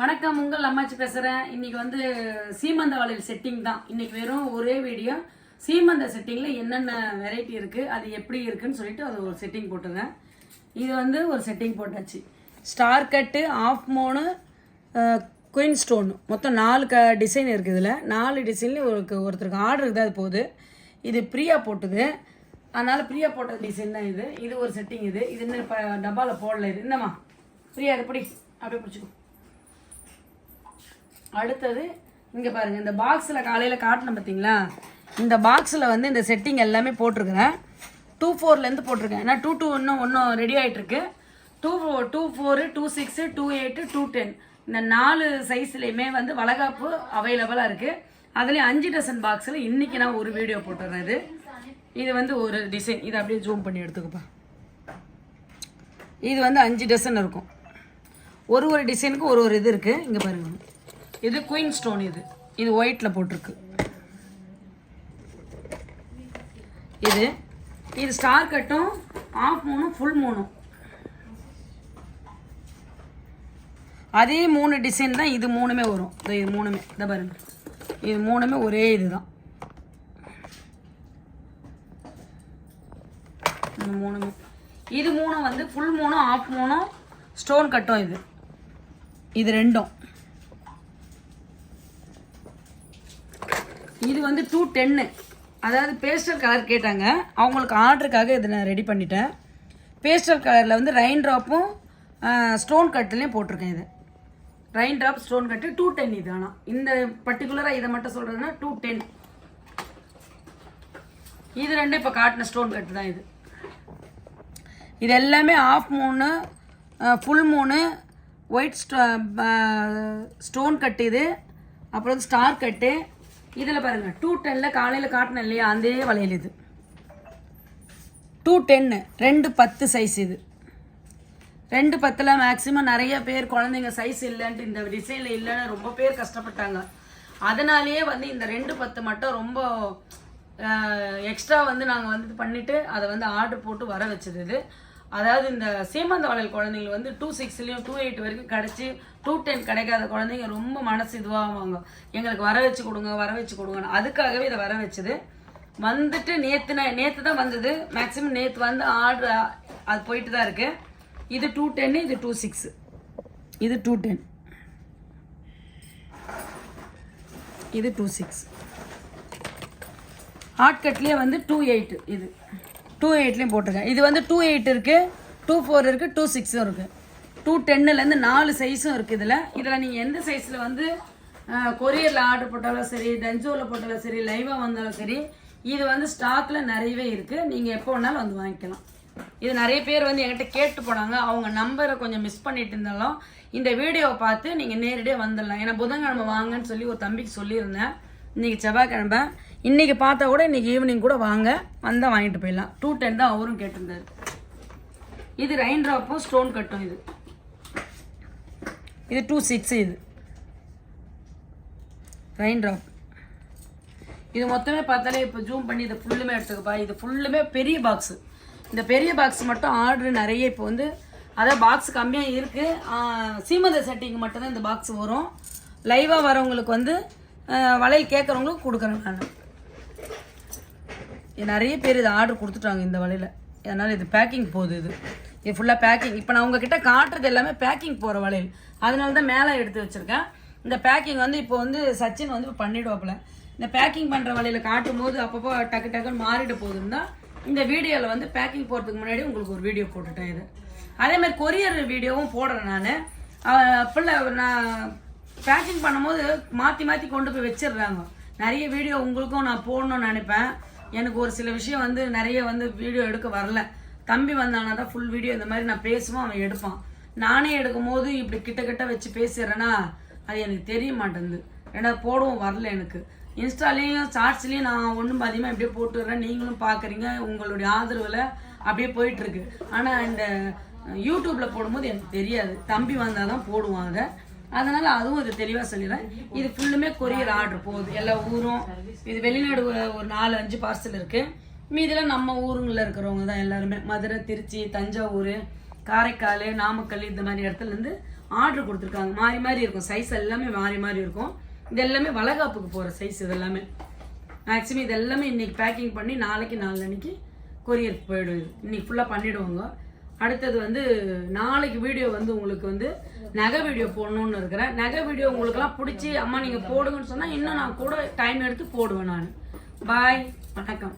வணக்கம் உங்கள் அம்மாச்சி பேசுகிறேன் இன்னைக்கு வந்து சீமந்த வளையல் செட்டிங் தான். இன்னைக்கு வெறும் ஒரே வீடியோ சீமந்த செட்டிங்கில் என்னென்ன வெரைட்டி இருக்குது அது எப்படி இருக்குன்னு சொல்லிட்டு அது ஒரு செட்டிங் போட்டுங்க இது வந்து ஒரு செட்டிங் போட்டாச்சு. Star cut half moon queen stone மொத்தம் நாலு க டிசைன் இருக்குது இதில். நாலு டிசைன்லேயும் ஒரு ஒருத்தருக்கு ஆர்டர் தான் அது போகுது. இது பிரியா போட்டுது. அதனால் பிரியா போட்ட டிசைன் தான் இது. இது ஒரு செட்டிங் இது. இது இன்னும் இப்போ டப்பாவில் போடல இது. என்னம்மா பிரியா இது பிடி. அப்படியே பிடிச்சிக்கோ. அடுத்தது இங்கே பாருங்க இந்த பாக்ஸில் காலையில் காட்டினேன் பார்த்தீங்களா இந்த பாக்ஸில் வந்து இந்த செட்டிங் எல்லாமே போட்டிருக்கிறேன். டூ ஃபோர்லேருந்து போட்டிருக்கேன். ஏன்னா டூ டூ இன்னும் ஒன்றும் ரெடி ஆகிட்டுருக்கு two two four two six two eight two ten இந்த நாலு சைஸ்லேயுமே வந்து வளகாப்பு அவைலபிளாக இருக்குது அதுலேயும் அஞ்சு டசன் பாக்ஸில் இன்றைக்கி நான் ஒரு வீடியோ போட்டுறேன் இது. இது வந்து ஒரு டிசைன் இதை அப்படியே ஜூம் பண்ணி எடுத்துக்கப்பா. இது வந்து அஞ்சு டசன் இருக்கும். ஒரு ஒரு டிசைனுக்கு ஒரு ஒரு இது இருக்குது இங்கே பாருங்கள் இது குயின் ஸ்டோன் இது. இது ஒயிட்டில் போட்டிருக்கு. இது. இது ஸ்டார் கட்டும் ஆஃப் மூணும் ஃபுல் மூணும் அதே மூணு டிசைன் தான் இது மூணுமே வரும். இது மூணுமே. இதை பாருங்க. இது மூணுமே ஒரே இதுதான். இந்த மூணுமே. இது மூணும் வந்து ஃபுல் மூணும் ஆஃப் மூணும் ஸ்டோன் கட்டும் இது. இது ரெண்டும். இது வந்து டூ டென்னு அதாவது பேஸ்டல் கலர் கேட்டாங்க. அவங்களுக்கு ஆர்டருக்காக இதை நான் ரெடி பண்ணிட்டேன். பேஸ்டல் கலரில் வந்து ரெயின் ட்ராப்பும் ஸ்டோன் கட்டுலேயும் போட்டிருக்கேன் இது. Rain drop stone cut two ten இது ஆனால் இந்த பர்டிகுலராக இதை மட்டும் சொல்கிறதுனா டூ டென் இது ரெண்டும் இப்போ காட்டின ஸ்டோன் கட்டு தான் இது. இது எல்லாமே ஆஃப் மூணு ஃபுல் மூணு ஒயிட் ஸ்டோன் கட்டு இது. அப்புறம் வந்து ஸ்டார் கட்டு இதில் பாருங்கள் டூ டென்னில் காலையில் காட்டினேன் இல்லையா? அதே வளையல் இது. டூ டென்னு ரெண்டு பத்து சைஸ் இது. ரெண்டு பத்தில் மேக்ஸிமம் நிறைய பேர் குழந்தைங்க சைஸ் இல்லைன்ட்டு இந்த டிசைனில் இல்லைன்னு ரொம்ப பேர் கஷ்டப்பட்டாங்க. அதனாலேயே வந்து இந்த ரெண்டு பத்து மட்டும் ரொம்ப எக்ஸ்ட்ரா வந்து நாங்கள் வந்து பண்ணிவிட்டு அதை வந்து ஆர்டர் போட்டு வர வச்சது இது. அதாவது இந்த சீமந்த வளையல் குழந்தைங்க வந்து டூ சிக்ஸ்லேயும் டூ எயிட் வரைக்கும் கிடச்சி டூ டென் கிடைக்காத குழந்தைங்க ரொம்ப மனசு இதுவாகுவாங்க எங்களுக்கு வர வச்சு கொடுங்க வர வச்சு கொடுங்கன்னு. அதுக்காகவே இதை வர வச்சது. வந்துட்டு நேற்று நேற்று தான் வந்தது. மேக்ஸிமம் நேற்று வந்து ஆர்டர் அது போயிட்டு தான் இருக்குது இது டூ டென்னு இது டூ சிக்ஸ் இது டூ டென் இது டூ சிக்ஸ் ஹாட் கட்லேயே வந்து டூ எயிட் இது. டூ எயிட்லேயும் போட்டிருக்கேன். இது வந்து டூ எயிட் இருக்குது டூ ஃபோர் இருக்குது டூ சிக்ஸும் இருக்குது டூ டென்னுலேருந்து நாலு சைஸும் இருக்குது இதில். இதில் நீங்கள் எந்த சைஸில் வந்து கொரியரில் ஆர்டர் போட்டாலும் சரி டென்ஜோவில் போட்டாலும் சரி லைவாக வந்தாலும் சரி இது வந்து ஸ்டாக்கில் நிறையவே இருக்குது நீங்கள் எப்போ வேணாலும் வந்து வாங்கிக்கலாம். இது நிறைய பேர் வந்து என்கிட்ட கேட்டு போனாங்க. அவங்க நம்பரை கொஞ்சம் மிஸ் பண்ணிட்டு இருந்தாலும் இந்த வீடியோவை பார்த்து நீங்கள் நேரடியாக வந்துடலாம். ஏன்னா புதன்கிழமை வாங்கன்னு சொல்லி ஒரு தம்பிக்கு சொல்லியிருந்தேன். இன்றைக்கி செவ்வாய்க்கிழமை. இன்றைக்கி பார்த்தா கூட இன்றைக்கி ஈவினிங் கூட வாங்க. வந்தால் வாங்கிட்டு போயிடலாம். டூ டென் தான் அவரும் கேட்டிருந்தார். இது ரெயின் ட்ராப்பும் ஸ்டோன் கட்டும் இது. இது டூ சிக்ஸ் இது. ரெயின் ட்ராப் இது மொத்தமே பார்த்தாலே இப்போ ஜூம் பண்ணி இதை ஃபுல்லுமே எடுத்துக்கப்பா. இது ஃபுல்லுமே பெரிய பாக்ஸு இந்த பெரிய பாக்ஸ் மட்டும் ஆர்டர் நிறைய இப்போ வந்து அதான் பாக்ஸ் கம்மியாக இருக்குது சீமந்த செட்டிங் மட்டும்தான் இந்த பாக்ஸ் வரும். லைவாக வரவங்களுக்கு வந்து வளையல் கேட்குறவங்களுக்கு கொடுக்குறேன் நான். இது நிறைய பேர் இது ஆர்டர் கொடுத்துட்டாங்க இந்த வலையில் அதனால் இது பேக்கிங் போகுது இது. இது ஃபுல்லாக பேக்கிங் இப்போ நான் உங்ககிட்ட காட்டுறது எல்லாமே பேக்கிங் போகிற வளையல். அதனால தான் மேலே எடுத்து வச்சுருக்கேன். இந்த பேக்கிங் வந்து இப்போ வந்து சச்சின் வந்து இப்போ இந்த பேக்கிங் பண்ணுற வலையில் காட்டும் போது அப்பப்போ டக்கு டக்குன்னு மாறிட போகுதுன்னு தான் இந்த வீடியோவில் வந்து பேக்கிங் போகிறதுக்கு முன்னாடி உங்களுக்கு ஒரு வீடியோ போட்டுட்டேன் இது. அதே மாதிரி கொரியர் வீடியோவும் போடுறேன் நான். பிள்ளை நான் பேக்கிங் பண்ணும்போது மாற்றி மாற்றி கொண்டு போய் வச்சிடுறாங்க. நிறைய வீடியோ உங்களுக்கும் நான் போடணும்னு நினைப்பேன். எனக்கு ஒரு சில விஷயம் வந்து நிறைய வந்து வீடியோ எடுக்க வரல. தம்பி வந்தானா தான் ஃபுல் வீடியோ இந்த மாதிரி நான் பேசுவோம் அவன் எடுப்பான். நானே எடுக்கும் போது இப்படி கிட்ட கிட்ட வச்சு பேசிடுறேன்னா அது எனக்கு தெரிய மாட்டேங்குது. ரெண்டாவது போடவும் வரல எனக்கு. இன்ஸ்டாலேயும் ஷார்ட்ஸ்லேயும் நான் ஒன்றும் அதிகமாக இப்படியே போட்டுடுறேன் நீங்களும் பார்க்குறீங்க உங்களுடைய ஆதரவில் அப்படியே போயிட்டுருக்கு. ஆனால் இந்த யூடியூப்பில் போடும்போது எனக்கு தெரியாது. தம்பி வந்தால் தான் போடுவான் அதை அதனால அதுவும் இது தெளிவாக சொல்லிடுறேன். இது ஃபுல்லுமே கொரியர் ஆர்டர் போகுது. எல்லா ஊரும் இது வெளிநாடு ஒரு நாலு அஞ்சு பார்சல் இருக்கு. மீதிலாம் நம்ம ஊருங்களில் இருக்கிறவங்க தான் எல்லாருமே. மதுரை திருச்சி தஞ்சாவூர் காரைக்கால் நாமக்கல் இந்த மாதிரி இடத்துலேருந்து ஆர்டர் கொடுத்துருக்காங்க. மாறி மாறி இருக்கும். சைஸ் எல்லாமே மாறி மாறி இருக்கும். இது எல்லாமே வளகாப்புக்கு போகிற சைஸ் இது எல்லாமே. மேக்ஸிமம் இது எல்லாமே இன்னைக்கு பேக்கிங் பண்ணி நாளைக்கு நாளன்னைக்கு கொரியர் போயிடுது இது. இன்னைக்கு ஃபுல்லாக பண்ணிவிடுவோங்க அடுத்தது வந்து நாளைக்கு வீடியோ வந்து உங்களுக்கு வந்து நகை வீடியோ போடணும்னு இருக்கிறேன். நகை வீடியோ உங்களுக்குலாம் பிடிச்சி அம்மா நீங்கள் போடுங்கன்னு சொன்னால் இன்னும் நான் கூட டைம் எடுத்து போடுவேன் நான். பாய் வணக்கம்.